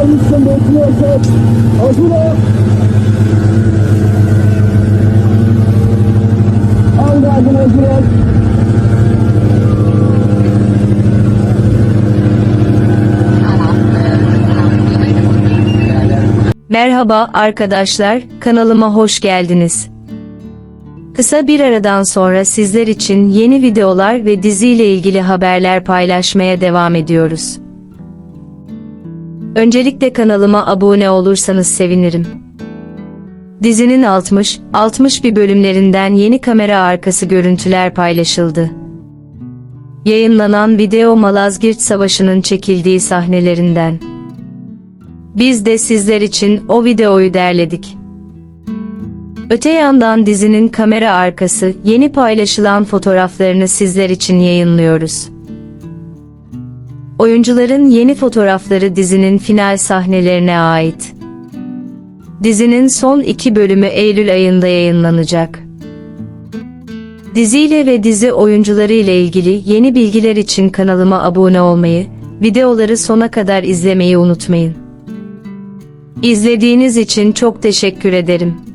gelmişsin bekliyorsun. Hazır ol. Al geldin hazır ol. Merhaba arkadaşlar, kanalıma hoş geldiniz. Kısa bir aradan sonra sizler için yeni videolar ve diziyle ilgili haberler paylaşmaya devam ediyoruz. Öncelikle kanalıma abone olursanız sevinirim. Dizinin 60, 60 bir bölümlerinden yeni kamera arkası görüntüler paylaşıldı. Yayınlanan video Malazgirt Savaşı'nın çekildiği sahnelerinden. Biz de sizler için o videoyu derledik. Öte yandan dizinin kamera arkası yeni paylaşılan fotoğraflarını sizler için yayınlıyoruz. Oyuncuların yeni fotoğrafları dizinin final sahnelerine ait. Dizinin son iki bölümü Eylül ayında yayınlanacak. Diziyle ve dizi oyuncuları ile ilgili yeni bilgiler için kanalıma abone olmayı, videoları sona kadar izlemeyi unutmayın. İzlediğiniz için çok teşekkür ederim.